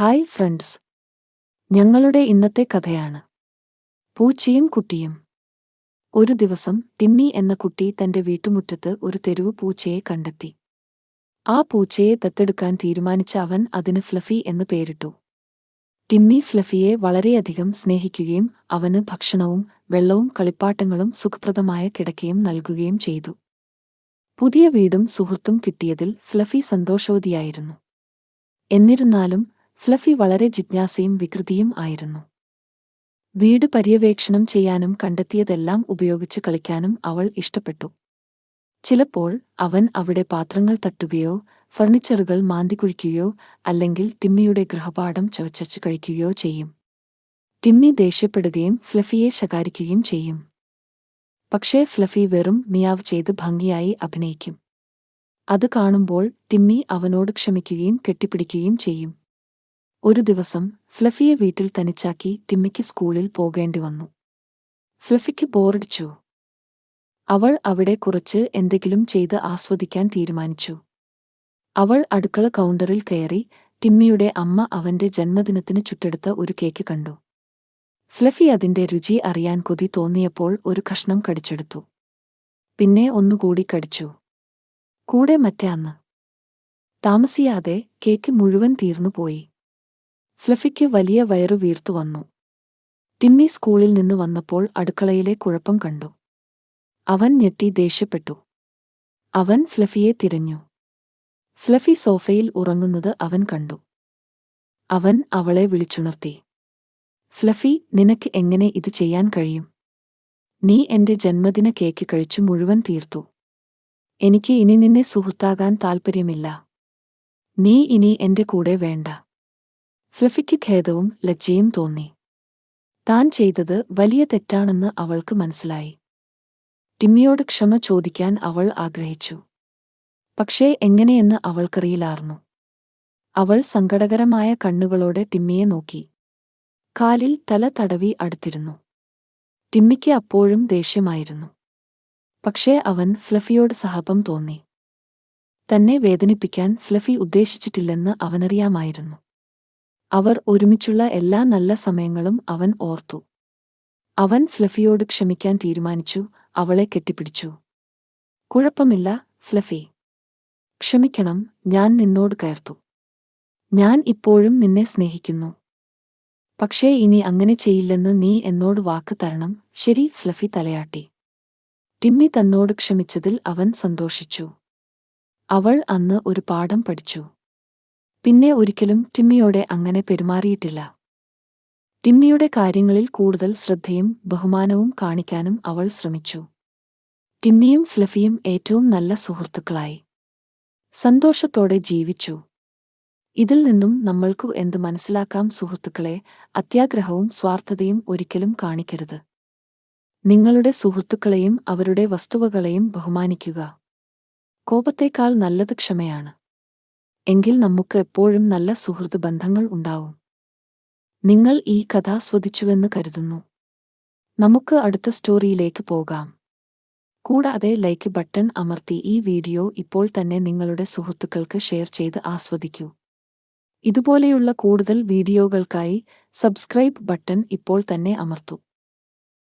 Hi friends ഞങ്ങളുടെ ഇന്നത്തെ കഥയാണ്. പൂച്ചയും കുട്ടിയും. ഒരു ദിവസം ടിമ്മി എന്ന കുട്ടി തന്റെ വീട്ടുമുറ്റത്ത് ഒരു തെരുവ് പൂച്ചയെ കണ്ടെത്തി. ആ പൂച്ചയെ ദത്തെടുക്കാൻ തീരുമാനിച്ച അവൻ അതിന് ഫ്ലഫി എന്ന് പേരിട്ടു. ടിമ്മി ഫ്ലഫിയെ വളരെയധികം സ്നേഹിക്കുകയും അവന് ഭക്ഷണവും വെള്ളവും കളിപ്പാട്ടങ്ങളും സുഖപ്രദമായ കിടക്കയും നൽകുകയും ചെയ്തു. പുതിയ വീടും സുഹൃത്തും കിട്ടിയതിൽ ഫ്ലഫി സന്തോഷവതിയായിരുന്നു. എന്നിരുന്നാലും ഫ്ലഫി വളരെ ജിജ്ഞാസയും വികൃതിയും ആയിരുന്നു. വീട് പര്യവേക്ഷണം ചെയ്യാനും കണ്ടെത്തിയതെല്ലാം ഉപയോഗിച്ച് കളിക്കാനും അവൾ ഇഷ്ടപ്പെട്ടു. ചിലപ്പോൾ അവൻ അവിടെ പാത്രങ്ങൾ തട്ടുകയോ ഫർണിച്ചറുകൾ മാന്തിക്കുഴിക്കുകയോ അല്ലെങ്കിൽ ടിമ്മിയുടെ ഗൃഹപാഠം ചവച്ചച്ച് കഴിക്കുകയോ ചെയ്യും. ടിമ്മി ദേഷ്യപ്പെടുകയും ഫ്ലഫിയെ ശകാരിക്കുകയും ചെയ്യും. പക്ഷേ ഫ്ലഫി വെറും മിയാവ് ചെയ്ത് ഭംഗിയായി അഭിനയിക്കും. അത് കാണുമ്പോൾ ടിമ്മി അവനോട് ക്ഷമിക്കുകയും കെട്ടിപ്പിടിക്കുകയും ചെയ്യും. ഒരു ദിവസം ഫ്ലഫിയെ വീട്ടിൽ തനിച്ചാക്കി ടിമ്മിക്ക് സ്കൂളിൽ പോകേണ്ടി വന്നു. ഫ്ലഫിക്ക് ബോറടിച്ചു. അവൾ അവിടെ കുറച്ച് എന്തെങ്കിലും ചെയ്ത് ആസ്വദിക്കാൻ തീരുമാനിച്ചു. അവൾ അടുക്കള കൗണ്ടറിൽ കയറി ടിമ്മിയുടെ അമ്മ അവന്റെ ജന്മദിനത്തിന് ചുട്ടെടുത്ത ഒരു കേക്ക് കണ്ടു. ഫ്ലഫി അതിന്റെ രുചി അറിയാൻ കൊതി തോന്നിയപ്പോൾ ഒരു കഷ്ണം കടിച്ചെടുത്തു. പിന്നെ ഒന്നുകൂടി കടിച്ചു. കൂടെ മറ്റേ അന്ന്. താമസിയാതെ കേക്ക് മുഴുവൻ തീർന്നുപോയി ഫ്ലഫിക്ക് വലിയ വയറു വീർത്തു വന്നു. ടിമ്മി സ്കൂളിൽ നിന്ന് വന്നപ്പോൾ അടുക്കളയിലെ കുഴപ്പം കണ്ടു. അവൻ ഞെട്ടി ദേഷ്യപ്പെട്ടു. അവൻ ഫ്ലഫിയെ തിരഞ്ഞു. ഫ്ലഫി സോഫയിൽ ഉറങ്ങുന്നത് അവൻ കണ്ടു. അവൻ അവളെ വിളിച്ചുണർത്തി. ഫ്ലഫി നിനക്ക് എങ്ങനെ ഇത് ചെയ്യാൻ കഴിയും? നീ എന്റെ ജന്മദിന കേക്ക് കഴിച്ചു മുഴുവൻ തീർത്തു. എനിക്ക് ഇനി നിന്നെ സുഹൃത്താകാൻ താൽപ്പര്യമില്ല. നീ ഇനി എന്റെ കൂടെ വേണ്ട. ഫ്ലഫിക്ക് ഖേദവും ലജ്ജയും തോന്നി. താൻ ചെയ്തത് വലിയ തെറ്റാണെന്ന് അവൾക്ക് മനസ്സിലായി. ടിമ്മിയോട് ക്ഷമ ചോദിക്കാൻ അവൾ ആഗ്രഹിച്ചു. പക്ഷേ എങ്ങനെയെന്ന് അവൾക്കറിയില്ലായിരുന്നു അവൾ സങ്കടകരമായ കണ്ണുകളോടെ ടിമ്മിയെ നോക്കി. കാലിൽ തല തടവി അടുത്തിരുന്നു. ടിമ്മിക്ക് അപ്പോഴും ദേഷ്യമായിരുന്നു. പക്ഷേ അവൻ ഫ്ലഫിയോട് സഹപം തോന്നി. തന്നെ വേദനിപ്പിക്കാൻ ഫ്ലഫി ഉദ്ദേശിച്ചിട്ടില്ലെന്ന് അവനറിയാമായിരുന്നു. അവർ ഒരുമിച്ചുള്ള എല്ലാ നല്ല സമയങ്ങളും അവൻ ഓർത്തു. അവൻ ഫ്ലഫിയോട് ക്ഷമിക്കാൻ തീരുമാനിച്ചു അവളെ കെട്ടിപ്പിടിച്ചു. കുഴപ്പമില്ല ഫ്ലഫി. ക്ഷമിക്കണം ഞാൻ നിന്നോട് കയർത്തു. ഞാൻ ഇപ്പോഴും നിന്നെ സ്നേഹിക്കുന്നു. പക്ഷേ ഇനി അങ്ങനെ ചെയ്യില്ലെന്ന് നീ എന്നോട് വാക്ക് തരണം ശരി ഫ്ലഫി തലയാട്ടി. ടിമ്മി തന്നോട് ക്ഷമിച്ചതിൽ അവൻ സന്തോഷിച്ചു. അവൾ അന്ന് ഒരു പാഠം പഠിച്ചു. പിന്നെ ഒരിക്കലും ടിമ്മിയോടെ അങ്ങനെ പെരുമാറിയിട്ടില്ല. ടിമ്മിയുടെ കാര്യങ്ങളിൽ കൂടുതൽ ശ്രദ്ധയും ബഹുമാനവും കാണിക്കാനും അവൾ ശ്രമിച്ചു. ടിമ്മിയും ഫ്ലഫിയും ഏറ്റവും നല്ല സുഹൃത്തുക്കളായി. സന്തോഷത്തോടെ ജീവിച്ചു. ഇതിൽ നിന്നും നമ്മൾക്കു എന്ത് മനസ്സിലാക്കാം സുഹൃത്തുക്കളെ അത്യാഗ്രഹവും സ്വാർത്ഥതയും ഒരിക്കലും കാണിക്കരുത്. നിങ്ങളുടെ സുഹൃത്തുക്കളെയും അവരുടെ വസ്തുവകളെയും ബഹുമാനിക്കുക. കോപത്തേക്കാൾ നല്ലത് ക്ഷമയാണ്. എങ്കിൽ നമുക്ക് എപ്പോഴും നല്ല സുഹൃത്ത് ബന്ധങ്ങൾ ഉണ്ടാവും. നിങ്ങൾ ഈ കഥ ആസ്വദിച്ചുവെന്ന് കരുതുന്നു. നമുക്ക് അടുത്ത സ്റ്റോറിയിലേക്ക് പോകാം. കൂടാതെ ലൈക്ക് ബട്ടൺ അമർത്തി ഈ വീഡിയോ ഇപ്പോൾ തന്നെ നിങ്ങളുടെ സുഹൃത്തുക്കൾക്ക് ഷെയർ ചെയ്ത് ആസ്വദിക്കൂ. ഇതുപോലെയുള്ള കൂടുതൽ വീഡിയോകൾക്കായി സബ്സ്ക്രൈബ് ബട്ടൺ ഇപ്പോൾ തന്നെ അമർത്തൂ.